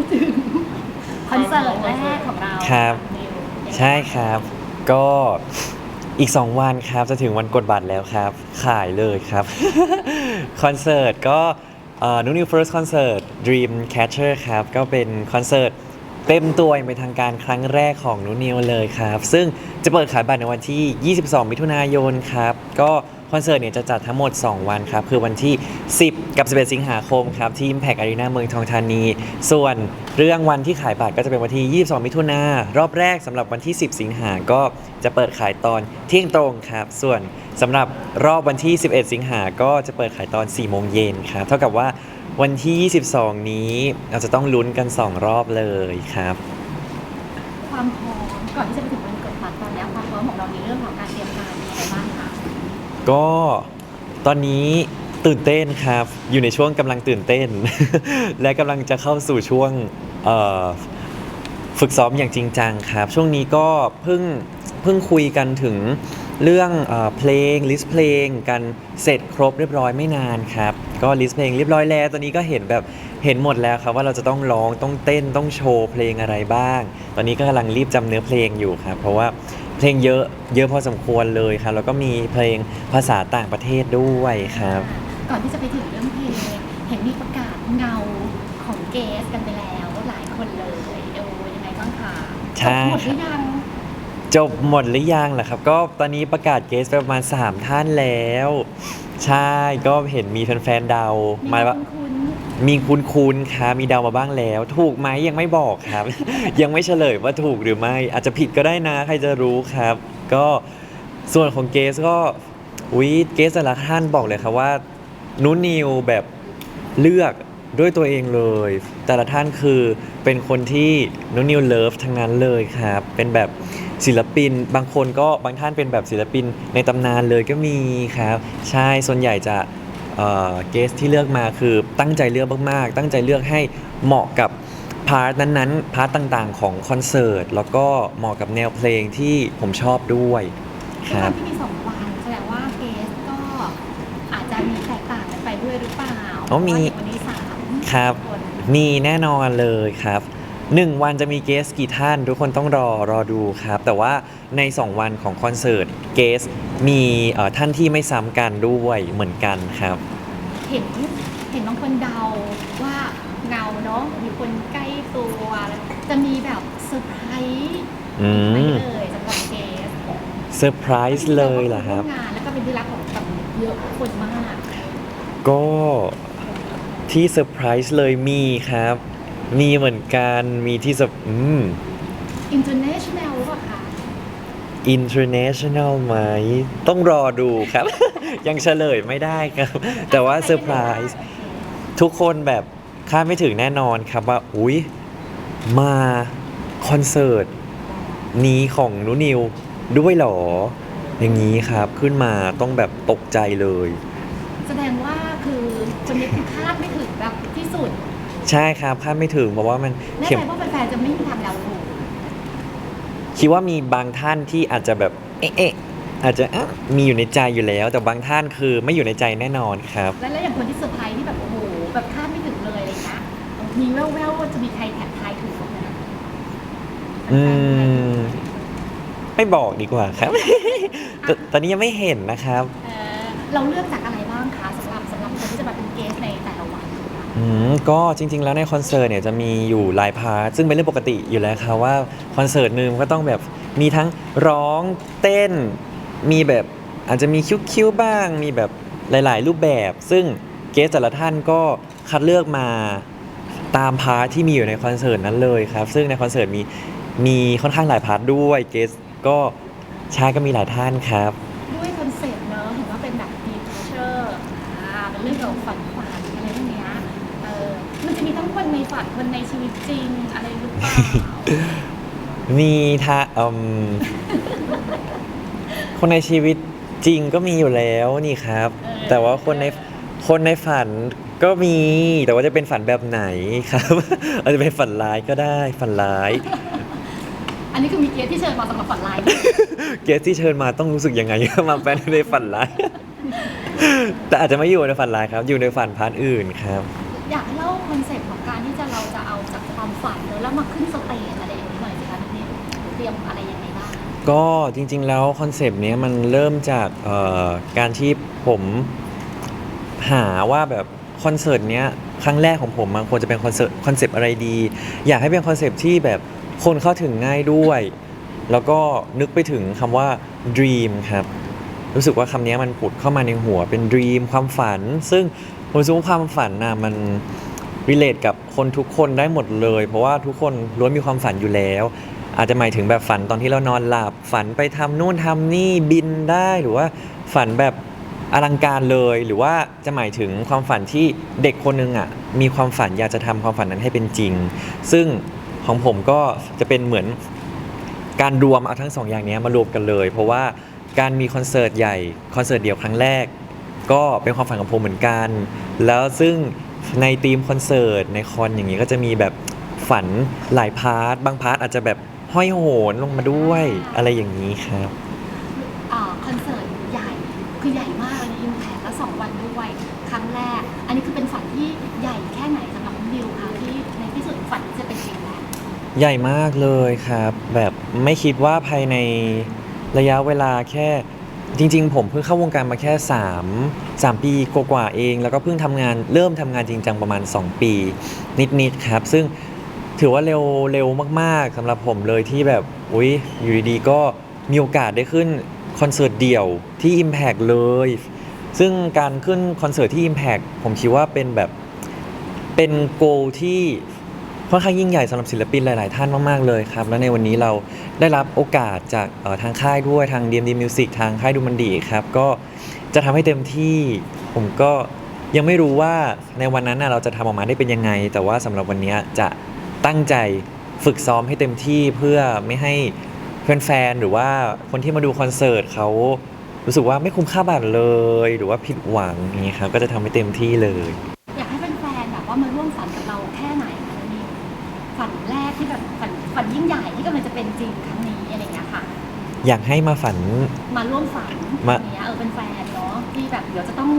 พูดถึงคอนเสิร์ตแรกของเราครับนิวใช่ครับ ก็อีก 2 วันครับ จะถึงวันกดบัตรแล้วครับ ขายเลยครับ คอนเสิร์ตก็นุนิว first concert Dream Catcher ครับ ก็เป็นคอนเสิร์ตเต็มตัวอย่างเป็นทางการครั้งแรกของนุนิวเลยครับ ซึ่งจะเปิดขายบัตรในวันที่ 22 มิถุนายนครับ ก็ คอนเสิร์ตเนี่ยจะจัดทั้งหมด 2 วันครับ คือวันที่ 10 กับ 11 สิงหาคมครับ ที่ Impact Arena เมืองทองธานี ส่วนเรื่องวันที่ขายบัตรก็จะเป็นวันที่ 22 มิถุนารอบแรกสำหรับวันที่ 10 สิงหาก็จะเปิดขายตอนเที่ยงตรงครับ ส่วนสำหรับรอบวันที่ 11 สิงหาก็จะเปิดขายตอน 4 โมงเย็นครับ เท่ากับว่าวันที่ 22 นี้เราจะต้องลุ้นกัน 2 รอบเลยครับ ความพร้อมก่อนที่จะไป ก็ตอนนี้ตื่นเต้นครับ อยู่ในช่วงกำลังตื่นเต้น และกำลังจะเข้าสู่ช่วงฝึกซ้อมอย่างจริงจังครับ ช่วงนี้ก็เพิ่งเพิ่งคุยกันถึงเรื่องเอเพลงลิสต์เพลงกันเสร็จครบเรียบร้อยไม่นานครับก็ลิสต์เพลงเรียบร้อยแล้วตอนนี้ก็เห็นแบบเห็นหมดแล้วครับว่าเราจะต้องร้องต้องเต้นต้องโชว์เพลงอะไรบ้าง ตอนนี้ก็กำลังรีบจำเนื้อเพลงอยู่ครับเพราะว่า เพลงเยอะเยอะพอสมควรเลยครับแล้วก็มีเพลงภาษาต่างประเทศด้วยครับ ก่อนที่จะไปถึงเรื่องเพลงเห็นมีประกาศเงาของเกสกันไปแล้วหลายคนเลยเออยังไงบ้างคะใช่จบหมดหรือยังจบหมดหรือยังล่ะครับ ก็ตอนนี้ประกาศเกสไปประมาณ 3 ท่านแล้ว ใช่ก็เห็นมีแฟนๆเดามาว่า คุณ มีคุณคุณครับมีเดามาบ้างแล้ว ถูกไหมยังไม่บอกครับ ยังไม่เฉลยว่าถูกหรือไม่ อาจจะผิดก็ได้นะ ใครจะรู้ครับ ก็ส่วนของเกสก็วิเกสแต่ละท่านบอกเลยครับว่านุนิวแบบเลือกด้วยตัวเองเลย แต่ละท่านคือเป็นคนที่นุนิวเลิฟทั้งนั้นเลยครับ เป็นแบบศิลปิน บางคนก็บางท่านเป็นแบบศิลปินในตำนานเลยก็มีครับ ใช่ส่วนใหญ่จะ เกสที่เลือกมาคือตั้งใจเลือกมากๆ ตั้งใจเลือกให้เหมาะกับพาร์ทนั้นๆ พาร์ทต่างๆ ของคอนเสิร์ต แล้วก็เหมาะกับแนวเพลงที่ผมชอบด้วยคด้วยครัวาบ มที่มีสองวันแสดงว่าเกสก็อาจจะมีแตกต่างกันไปด้วยหรือเปล่าอ๋อมี เพราะว่าเดี๋ยววันนี้สามครับ คนมีแน่นอนเลยครับ หนึ่งวันจะมีเกสกี่ท่าน ทุกคนต้องรอรอดูครับ แต่ว่าใน 2 วันของคอนเสิร์ตเกสมีเอ่อท่านที่ไม่ซ้ำกันด้วยเหมือนกันครับ เห็นเห็นบางคนเดาว่าเงาเนาะมีคนใกล้ตัว จะมีแบบเซอร์ไพรส์อืไปมเลยสำหรับเกสเซอร์ไพรส์เลยเหรอครับงานแล้วก็เป็นที่รักของแบบเยอะคนมาก ก็ที่เซอร์ไพรส์เลยมีครับ มีเหมือนกันมีที่สอืม international หรือเปล่าคะ international ไหม ต้องรอดูครับ ยังเฉลยไม่ได้ครับ แต่ว่าเซอร์ไพรส์ทุกคนแบบคาดไม่ถึงแน่นอนครับว่า อุ๊ย มาคอนเสิร์ตนี้ของนุนิวด้วยเหรอ อย่างนี้ครับขึ้นมาต้องแบบตกใจเลย แสดงว่าคือคนนี้คือคาดไม่ถึงแบบที่สุด ใช่ครับคาดไม่ถึงเพราะว่ามันแน่เข้มใจว่าแฟนๆจะไม่มีทางเดาถูกคิดว่ามีบางท่านที่อาจจะแบบเอ๊ะเอ๊ะอาจจะอะมีอยู่ในใจอยู่แล้ว แต่บางท่านคือไม่อยู่ในใจแน่นอนครับ แล้วแล้วอย่างคนที่เซอร์ไพรส์ที่แบบโอ้โหแบบคาดไม่ถึงเลยอะไรเงี้ยมีแว่วๆว่าจะมีใครแถบทายถูกไหมอืม ไม่บอกดีกว่าครับตตอนนี้ยังไม่เห็นนะครับ เออเราเลือกจากอะไร อืมก็จริง ๆ แล้วในคอนเสิร์ตเนี่ยจะมีอยู่หลายพาร์ทซึ่งเป็นเรื่องปกติอยู่แล้วครับว่าคอนเสิร์ตหนึ่งก็ต้องแบบมีทั้งร้องเต้น มีแบบอาจจะมีคิ้วๆบ้าง มีแบบหลาย ๆ รูปแบบ ซึ่งเกสแต่ละท่านก็คัดเลือกมาตามพาร์ทที่มีอยู่ในคอนเสิร์ตนั้นเลยครับ ซึ่งในคอนเสิร์ตมีมีค่อนข้างหลายพาร์ทด้วยเกสก็ใช่ก็มีหลายท่านครับ ฝันคนในชีวิตจริงอะไรหรือเปล่ามีท่าอืมคนในชีวิตจริงก็มีอยู่แล้วนี่ครับเออแต่ว่าคนในคนในฝันก็มีแต่ว่าจะเป็นฝันแบบไหนครับ อาจจะเป็นฝันร้ายก็ได้ฝันร้าย อันนี้คือมีเกสที่เชิญมาสำหรับฝันร้ายเกสที่เชิญมาต้องรู้สึกยังไง มาเป็นในฝันร้าย แต่อาจจะไม่อยู่ในฝันร้ายครับ อยู่ในฝันพาร์ทอื่นครับออยากให้เล่าคอนเซ็ปต์ของการที่จะเราจะเอา จากความฝันแล้วมาขึ้นสเตจอะไรอย่างนี้หน่อยสิคะนี่ยเตรียมอะไรยังไงบ้างก็จริงๆแล้วคอนเซปต์เนี้ยมันเริ่มจากเอ่อการที่ผมหาว่าแบบคอนเสิร์ตเนี้ยครั้งแรกของผมมันควรจะเป็นคอนเสิร์ตคอนเซปต์อะไรดี อยากให้เป็นคอนเซปต์ที่แบบคนเข้าถึงง่ายด้วย แล้วก็นึกไปถึงคำว่า dream ครับ รู้สึกว่าคำนี้มันผุดเข้ามาในหัวเป็น dream ความฝัน ซึ่งผมรู้สึกว่าความฝันนะมัน relate กับคนทุกคนได้หมดเลย เพราะว่าทุกคนล้วนมีความฝันอยู่แล้ว อาจจะหมายถึงแบบฝันตอนที่เรานอนหลับ ฝันไปทำนู่นทำนี่บินได้หรือว่าฝันแบบอลังการเลย หรือว่าจะหมายถึงความฝันที่เด็กคนหนึงอะมีความฝันอยากจะทำความฝันนั้นให้เป็นจริง ซึ่งของผมก็จะเป็นเหมือนการรวมเอาทั้งสองอย่างนี้มารวมกันเลย เพราะว่าการมีคอนเสิร์ตใหญ่คอนเสิร์ตเดี่ยวครั้งแรก ก็เป็นความฝันของผมเหมือนกัน แล้วซึ่ง ในทีมคอนเสิร์ตในคอนอย่างนี้ก็จะมีแบบฝันหลายพาร์ทบางพาร์ทอาจจะแบบห้อยโหนลงมาด้วยอะไรอย่างนี้ครับอ่าคอนเสิร์ตใหญ่คือใหญ่มากเลยอิมแพคและสองวันด้วยครั้งแรก อันนี้คือเป็นฝันที่ใหญ่แค่ไหนสำหรับน้องดิวคะที่ในที่สุดฝันจะเป็นจริงแล้วใหญ่มากเลยครับ แบบไม่คิดว่าภายในระยะเวลาแค่ จริง ๆ ผมเพิ่งเข้าวงการมาแค่ 3 3 ปีกว่าๆเอง แล้วก็เพิ่งทำงานเริ่มทำงานจริงจังประมาณ 2 ปี นิด ๆ ครับ ซึ่งถือว่าเร็วเร็วมาก ๆสำหรับผมเลยที่แบบอุ๊ยอยู่ดีๆ ก็มีโอกาสได้ขึ้นคอนเสิร์ตเดี่ยวที่ Impact เลย ซึ่งการขึ้นคอนเสิร์ตที่ Impact ผมคิดว่าเป็นแบบเป็นโกที่ค่อนข้างยิ่งใหญ่สำหรับศิลปินหลาย ๆ ท่านมาก ๆ เลยครับ และในวันนี้เรา ได้รับโอกาสจากทางค่ายด้วยทาง DMD Music ทางค่ายดูมันดีครับ ก็จะทำให้เต็มที่ ผมก็ยังไม่รู้ว่าในวันนั้นนะเราจะทำออกมาได้เป็นยังไง แต่ว่าสำหรับวันนี้จะตั้งใจฝึกซ้อมให้เต็มที่เพื่อไม่ให้แฟนๆหรือว่าคนที่มาดูคอนเสิร์ตเขารู้สึกว่าไม่คุ้มค่าบัตรเลย หรือว่าผิดหวังนี้ครับก็จะทำให้เต็มที่เลย อยากให้มาฝัน มาร่วมฝันมา อย่างเงี้ยเออเป็นแฟนเนาะที่แบบเดี๋ยวจะต้อง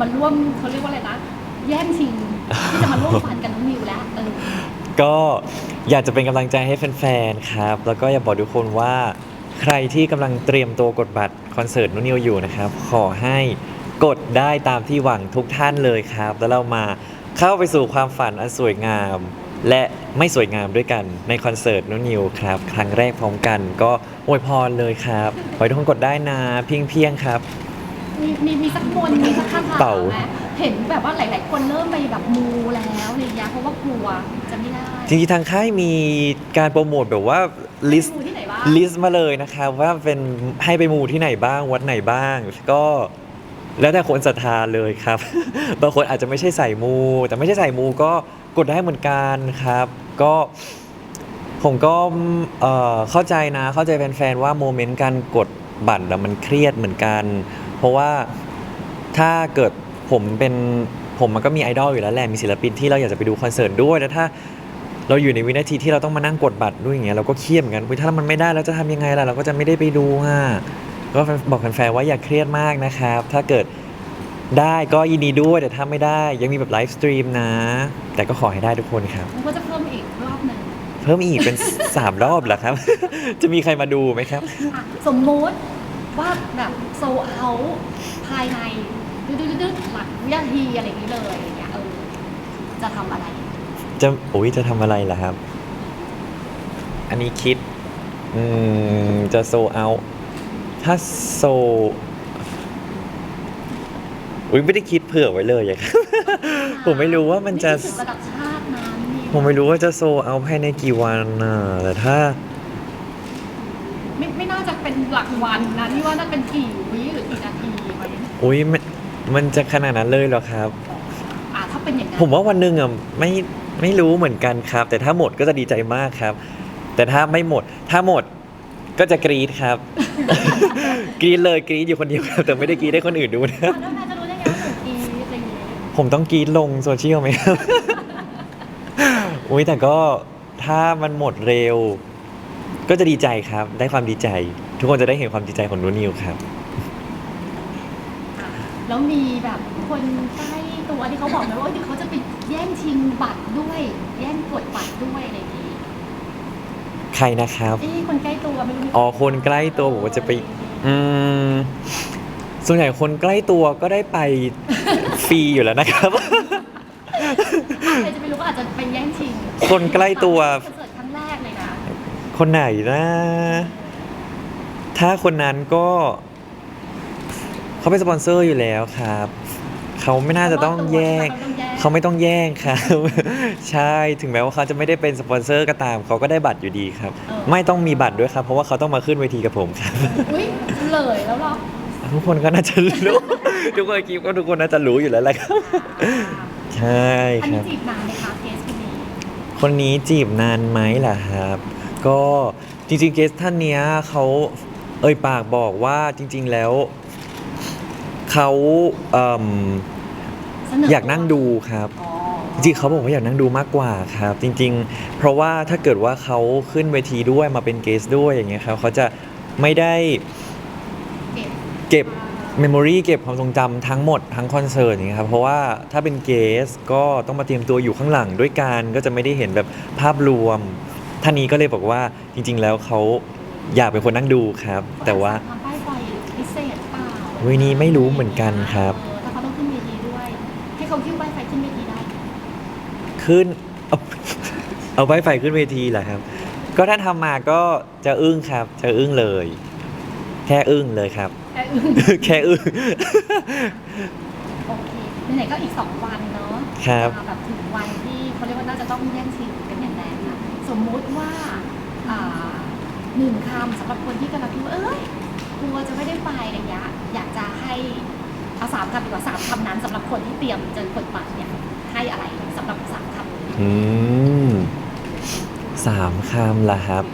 มาร่วมเขาเรียกว่าอะไรนะแย่งชิงที่จะมาร่วมฝันกับน้องนิวแล้วเออก็อยากจะเป็นกำลังใจให้แฟนๆครับ แล้วก็อยากบอกทุกคนว่า ใครที่กำลังเตรียมตัวกดบัตรคอนเสิร์ตนุนนิวอยู่นะครับ ขอให้กดได้ตามที่หวังทุกท่านเลยครับ แล้วเรามาเข้าไปสู่ความฝันอันสวยงาม และไม่สวยงามด้วยกันในคอนเสิร์ตนุนนิวครับ ครั้งแรกพร้อมกัน ก็อวยพรเลยครับขอให้ทุกคนกดได้นะเพียงเพียงๆครับ มีมีมีสักมนต์มีสักคาถาเป่า ไหมเห็นแบบว่าหลาย ๆ คนเริ่มไปแบบมูแล้วอะไรอย่างเงี้ยเพราะว่ากลัวจะไม่ได้จริงๆทางค่ายมีการโปรโมทแบบว่าลิส มูที่ไหนบ้าง ลิสต์มาเลยนะครับว่าเป็นให้ไปมูที่ไหนบ้างวัดไหนบ้าง ก็แล้วแต่คนศรัทธาเลยครับ บางคนอาจจะไม่ใช่ใส่มู แต่ไม่ใช่ใส่มูก็ กดได้เหมือนกันครับ ก็ผมก็เอ่อเข้าใจนะเข้าใจแฟนๆว่าโมเมนต์การกดบัตรมันเครียดเหมือนกัน เพราะว่าถ้าเกิดผมเป็นผมมันก็มีไอดอลอยู่แล้วแหละมีศิลปินที่เราอยากจะไปดูคอนเสิร์ตด้วยแล้วถ้าเราอยู่ในวินาทีที่เราต้องมานั่งกดบัตรด้วยอย่างเงี้ยเราก็เครียดเหมือนกันถ้ามันไม่ได้เราจะทำยังไงล่ะเราก็จะไม่ได้ไปดูอะก็บอกแฟนๆว่าอย่าเครียดมากนะครับ ถ้าเกิด ได้ก็ยินดีด้วยแต่ถ้าไม่ได้ ยังมีแบบไลฟ์สตรีมนะ แต่ก็ขอให้ได้ทุกคนครับมันก็จะเพิ่มอีกรอบหนึ่งเพิ่มอีกเป็น 3 รอบเหรอครับ จะมีใครมาดูไหมครับ อะสมมุติว่าแบบโซเอาภายในดืดๆๆหลักวินาทีอะไรอย่างนี้เลยอย่างเงี้ยเออจะทำอะไร จะโอ้ยจะทำอะไรล่ะครับ อันนี้คิด อืม จะโซเอา ถ้าโซ อุ้ยไม่ได้คิดเผื่อไว้เลยอะครับ ผมไม่รู้ว่ามันจะ ถึงระดับชาตินะนี่ผมไม่รู้ว่าจะโซเอาภายในกี่วันน่ะแต่ถ้า ไม่ไม่น่าจะเป็นหลักวันนะนี่ว่าน่าเป็นกี่วิหรือกี่นาทีมันอุ้ยมันมันจะขนาดนั้นเลยเหรอครับ อะถ้าเป็นอย่างนั้นผมว่าวันหนึ่งอะไม่ไม่รู้เหมือนกันครับ แต่ถ้าหมดก็จะดีใจมากครับ แต่ถ้าไม่หมด ถ้าหมดก็จะกรี๊ดครับ กรี๊ดเลยกรี๊ดอยู่คนเดียวครับแต่ไม่ได้กรี๊ดให้คนอื่นดูนะอะแล้วแม่จะ ผมต้องกรี๊ดลงโซเชียลไหมครับ อุ้ยแต่ก็ถ้ามันหมดเร็ว ก็จะดีใจครับ ได้ความดีใจ ทุกคนจะได้เห็นความดีใจของนูนิวครับอะแล้วมีแบบคนใกล้ตัวที่เขาบอกไหมว่าเดี๋ยวเขาจะไปแย่งชิงบัตรด้วย แย่งกดบัตรด้วยอะไรอย่างนี้ใครนะครับ เอ้คนใกล้ตัวไม่รู้มีอ๋อคนใกล้ตัวบอกว่าจะไป อืมส่วนใหญ่คนใกล้ตัวก็ได้ไปฟ รีอยู่แล้วนะครับ ใครจะไม่รู้ก็อาจจะเป็นแย่งชิงคนใกล้ตัว คอนเสิร์ตครั้งแรกเลยนะคนไหนนะ ถ้าคนนั้นก็ เขาเป็นสปอนเซอร์อยู่แล้วครับ เขาไม่น่าจะต้องแย่งเขาไม่ต้องแย่งครับ ใช่ถึงแม้ว่าเขาจะไม่ได้เป็นสปอนเซอร์ก็ตาม เขาก็ได้บัตรอยู่ดีครับ ไม่ต้องมีบัตรด้วยครับ เพราะว่าเขาต้องมาขึ้นเวทีกับผมครับ อุ้ยเลยแล้วเหรอทุกคนก็น่าจะรู้ ทุกคนคิดว่าทุกคนน่าจะรู้อยู่แล้วแหละครับ ใช่อันคนี้รับ จีบนานไหมคะเคสคนนี้ คนนี้จีบนานไหมล่ะครับ ก็จริงๆเกสท่านเนี้ยเขาเอ่ยปากบอกว่าจริง ๆแล้วเขาเอิ่มเสนออยากนั่งดูครับ อ๋อจริงๆเขาบอกว่าอยากนั่งดูมากกว่าครับ จริง ๆ เพราะว่าถ้าเกิดว่าเขาขึ้นเวทีด้วยมาเป็นเกสด้วยอย่างเงี้ยครับเขาจะไม่ได้เก็บ เก็บ เมมโมรีเก็บความทรงจำทั้งหมดทั้งคอนเสิร์ตอย่างเงี้ยครับเพราะว่าถ้าเป็นเกสก็ต้องมาเตรียมตัวอยู่ข้างหลังด้วยกันก็จะไม่ได้เห็นแบบภาพรวม ท่านนี้ก็เลยบอกว่าจริง ๆ แล้วเขาอยากเป็นคนนั่งดูครับ แต่ว่าทำป้ายไฟพิเศษเปล่าเว้ยนี่ไม่รู้เหมือนกันครับเออถ้าเขาต้องขึ้นเวทีด้วย ให้เขาคิ้วป้ายไฟขึ้นเวทีได้ขึ้นเอา เอาไฟไฟขึ้นเวทีเหรอครับ ก็ถ้าทำมาก็จะอึ้งครับ จะอึ้งเลย แค่อึ้งเลยครับ แต่อึ้งแค่อึ้ง โอเคไหนๆก็อีก 2 วันเนาะครับมาแบบถึงวันที่เขาเรียกว่าน่าจะต้องแย่งชิงกันอย่างแรงนะสมมุติว่าอ่าหนึ่งคำสำหรับคนที่กำลังคิดว่าเอ้ยกลัวจะไม่ได้ไปอะไรเงี้ยอยากจะให้เอาสามคำดีกว่าสามคำนั้นสำหรับคนที่เตรียมจะกดบัตรเนี่ยให้อะไรสำหรับสามคำนี้อืมสามคำล่ะครับ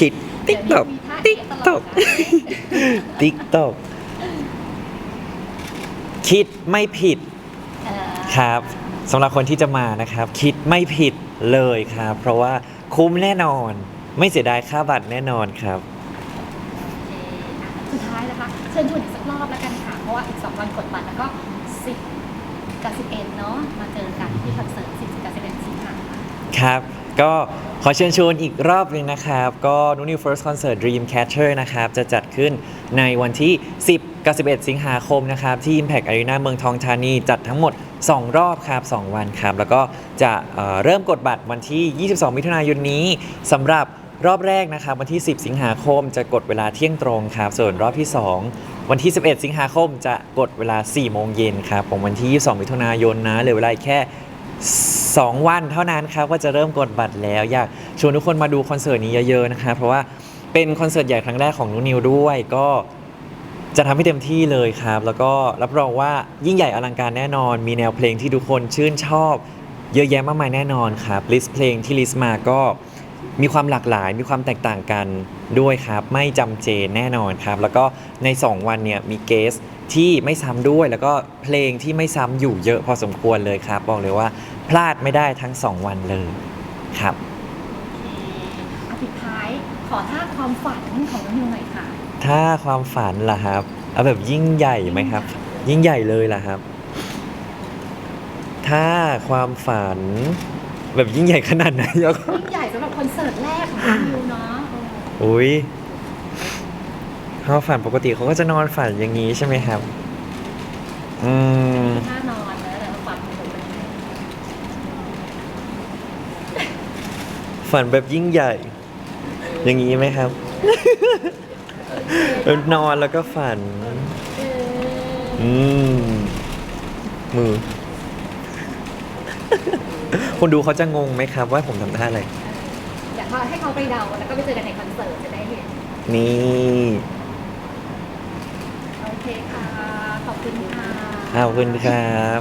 คิด ติ๊กตอกเดี๋ยวนี้มีท่าติ๊กเตตลออกดนะติ๊กตอกคิดไม่ผิดเออครับสำหรับคนที่จะมานะครับ คิดไม่ผิดเลยครับ เพราะว่าคุ้มแน่นอน ไม่เสียดายค่าบัตรแน่นอนครับโอเคอะสุดท้ายนะคะเชิญชวนอีกสักรอบแล้วกันค่ะ เพราะว่าอีก2วันกดบัตรแล้วก็10กับ11เนาะมาเจอกันที่คอนเสิร์ต10กับ11สิงหาคมครับ ก็ขอเชิญชวนอีกรอบหนึงนะครับ ก็นุนิว First Concert Dream Catcher นะครับ จะจัดขึ้นในวันที่ 10กับ11 สิงหาคมนะครับ ที่ Impact Arena เมืองทองธานี จัดทั้งหมด 2 รอบครับ 2 วันครับ แล้วก็จะเเริ่มกดบัตรวันที่ 22 มิถุนายนนี้สำหรับรอบแรกนะครับ วันที่ 10 สิงหาคมจะกดเวลาเที่ยงตรงครับ ส่วนรอบที่ 2 วันที่ 11 สิงหาคมจะกดเวลา 4 โมงเย็นครับของวันที่ 22 มิถุนายนนะเหลือเวลาแค่ 2 วันเท่านั้นครับก็จะเริ่มกดบัตรแล้ว อยากชวนทุกคนมาดูคอนเสิร์ตนี้เยอะๆนะคะเพราะว่าเป็นคอนเสิร์ตใหญ่ครั้งแรกของนุนิวด้วยก็จะทำให้เต็มที่เลยครับ แล้วก็รับรองว่ายิ่งใหญ่อลังการแน่นอน มีแนวเพลงที่ทุกคนชื่นชอบ เยอะแยะมากมายแน่นอนครับลิสต์เพลงที่ลิสต์มาก็ มีความหลากหลาย มีความแตกต่างกันด้วยครับ ไม่จำเจแน่นอนครับ แล้วก็ใน 2 วันเนี่ยมีเกสที่ไม่ซ้ำด้วย แล้วก็เพลงที่ไม่ซ้ำอยู่เยอะพอสมควรเลยครับ บอกเลยว่าพลาดไม่ได้ทั้ง 2 วันเลยครับโอเคเอาปิดท้ายขอท่าความฝันของน้องนิวหน่อยค่ะ ถ้าความฝันล่ะครับเอาแบบยิ่งใหญ่ไหมครับ ยิ่งใหญ่เลยล่ะครับ ถ้าความฝัน แบบยิ่งใหญ่ขนาดไหนยกยิ่งใหญ่สำหรับคอนเสิร์ตแรกของน้องนิวเนาะเอออุ้ยความฝันปกติเขาก็จะนอนฝันอย่างนี้ใช่ไหมครับ อืมท่านอนนะแต่ว่าฝันของผมเป็นยังไงฝันแบบยิ่งใหญ่ อย่างนี้ไหมครับเออนอนแล้วก็ฝัน เออ อืม มือ คนดูเขาจะงงไหมครับ ว่าผมทำท่าอะไรอยากให้เขาไปเดาแล้วก็ไปเจอกันในคอนเสิร์ตจะได้เห็น นี่ โอเคค่ะ ขอบคุณค่ะ ขอบคุณครับ